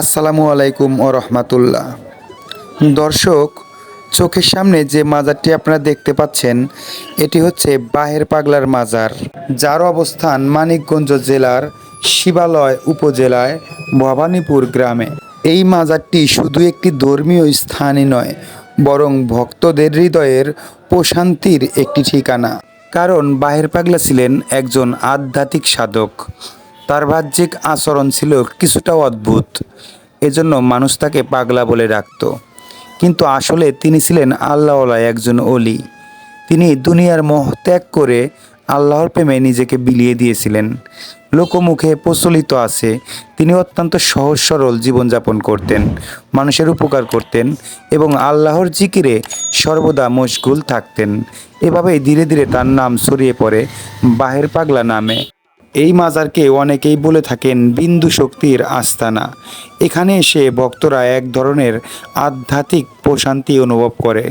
আসসালামু আলাইকুম ও রহমাতুল্লাহ। দর্শক, চোখের সামনে যে মাজারটি আপনারা দেখতে পাচ্ছেন, এটি হচ্ছে বাহের পাগলার মাজার, যার অবস্থান মানিকগঞ্জ জেলার শিবালয় উপজেলায় ভবানীপুর গ্রামে। এই মাজারটি শুধু একটি ধর্মীয় স্থানই নয়, বরং ভক্তদের হৃদয়ের প্রশান্তির একটি ঠিকানা। কারণ বাহের পাগলা ছিলেন একজন আধ্যাত্মিক সাধক। তার বাহ্যিক আচরণ ছিল কিছুটা অদ্ভুত। এজন্য মানুষ তাকে পাগলা বলে ডাকত কিন্তু আসলে তিনি ছিলেন আল্লাহওয়ালা একজন অলি তিনি দুনিয়ার মোহ ত্যাগ করে আল্লাহর প্রেমে নিজেকে বিলিয়ে দিয়েছিলেন। লোকমুখে প্রচলিত আছে, তিনি অত্যন্ত সহজ সরল জীবনযাপন করতেন, মানুষের উপকার করতেন এবং আল্লাহর জিকিরে সর্বদা মশগুল থাকতেন। এভাবেই ধীরে ধীরে তার নাম ছড়িয়ে পড়ে বাহের পাগলা নামে। এই মাজারকে অনেকেই বলে থাকেন বিন্দু শক্তির আস্তানা। এখানে এসে ভক্তরা এক ধরনের আধ্যাত্মিক প্রশান্তি অনুভব করে।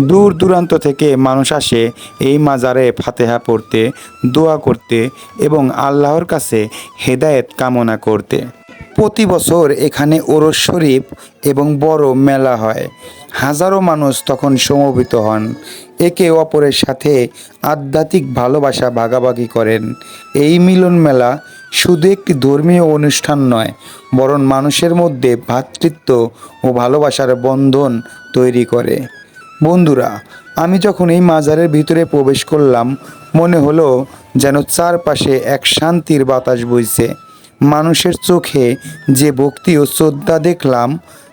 দূর দূরান্ত থেকে মানুষ আসে এই মাজারে ফাতেহা পড়তে, দোয়া করতে এবং আল্লাহর কাছে হেদায়েত কামনা করতে। প্রতি বছর এখানে ওরস শরীফ এবং বড় মেলা হয়। হাজারো মানুষ তখন সমবেত হন। একে অপরের সাথে আধ্যাত্মিক ভালোবাসা ভাগাভাগি করেন। এই মিলন মেলা শুধু একটি ধর্মীয় অনুষ্ঠান নয়, বরং মানুষের মধ্যে ভ্রাতৃত্ব ও ভালোবাসার বন্ধন তৈরি করে। বন্ধুরা, আমি যখন এই মাজারের ভিতরে প্রবেশ করলাম, মনে হলো যেন চারপাশে এক শান্তির বাতাস বইছে। মানুষের চোখে যে ভক্তি ও শ্রদ্ধা দেখলাম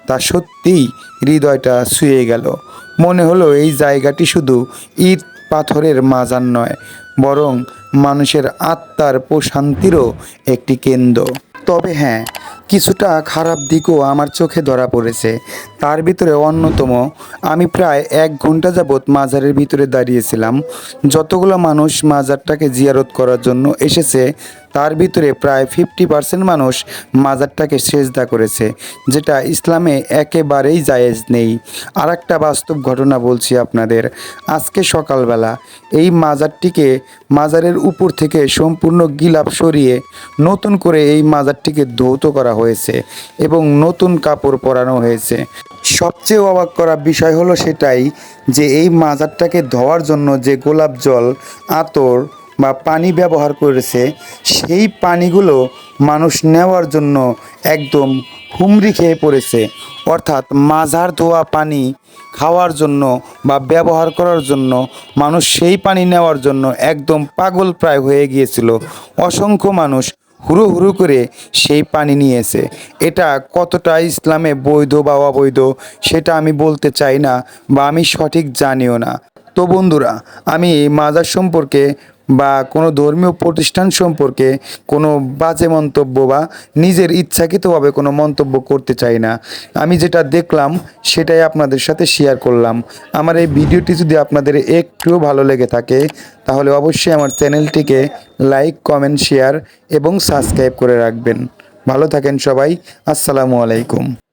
তা সত্যিই হৃদয়টা ছুঁয়ে গেল। মনে হলো এই জায়গাটি শুধু ইট পাথরের মাজার নয়, বরং মানুষের আত্মার প্রশান্তিরও একটি কেন্দ্র। তবে হ্যাঁ কিছুটা খারাপ দিকও আমার চোখে ধরা পড়েছে। তার ভিতরে অন্যতম। আমি প্রায় এক ঘণ্টা যাবৎ মাজারের ভিতরে দাঁড়িয়েছিলাম। যতগুলো মানুষ মাজারটাকে জিয়ারত করার জন্য এসেছে, তার ভিতরে প্রায় ফিফটি পার্সেন্ট মানুষ মাজারটাকে সেজদা করেছে, যেটা ইসলামে একেবারেই জায়েজ নেই। আর একটা বাস্তব ঘটনা বলছি আপনাদের। আজকে সকালবেলা এই মাজারটিকে মাজারের উপর থেকে সম্পূর্ণ গিলাপ সরিয়ে নতুন করে এই মাজারটিকে ধৌত করা হয়েছে এবং নতুন কাপড় পরানো হয়েছে। সবচেয়ে অবাক করা বিষয় হলো সেটাই যে এই মাজারটাকে ধোয়ার জন্য যে গোলাপ জল, আতর বা পানি ব্যবহার করেছে, সেই পানিগুলো মানুষ নেওয়ার জন্য একদম হুমড়ি খেয়ে পড়েছে। অর্থাৎ মাজার ধোয়া পানি খাওয়ার জন্য বা ব্যবহার করার জন্য মানুষ সেই পানি নেওয়ার জন্য একদম পাগল প্রায় হয়ে গিয়েছিল। অসংখ্য মানুষ হুড়ো হুরু করে সেই পানি নিয়েছে। এটা কতটা ইসলামে বৈধ বা অবৈধ সেটা আমি বলতে চাই না বা আমি সঠিক জানিও না। তো বন্ধুরা, আমি মাজার সম্পর্কে বা কোনো ধর্মীয় প্রতিষ্ঠান সম্পর্কে কোনো বাজে মন্তব্য বা নিজের ইচ্ছাকৃতভাবে কোনো মন্তব্য করতে চাই না। আমি যেটা দেখলাম, সেটাই আপনাদের সাথে শেয়ার করলাম। আমার এই ভিডিওটি যদি আপনাদের একটুও ভালো লেগে থাকে, তাহলে অবশ্যই আমার চ্যানেলটিকে লাইক কমেন্ট শেয়ার এবং সাবস্ক্রাইব করে রাখবেন। ভালো থাকেন সবাই। আসসালামু আলাইকুম।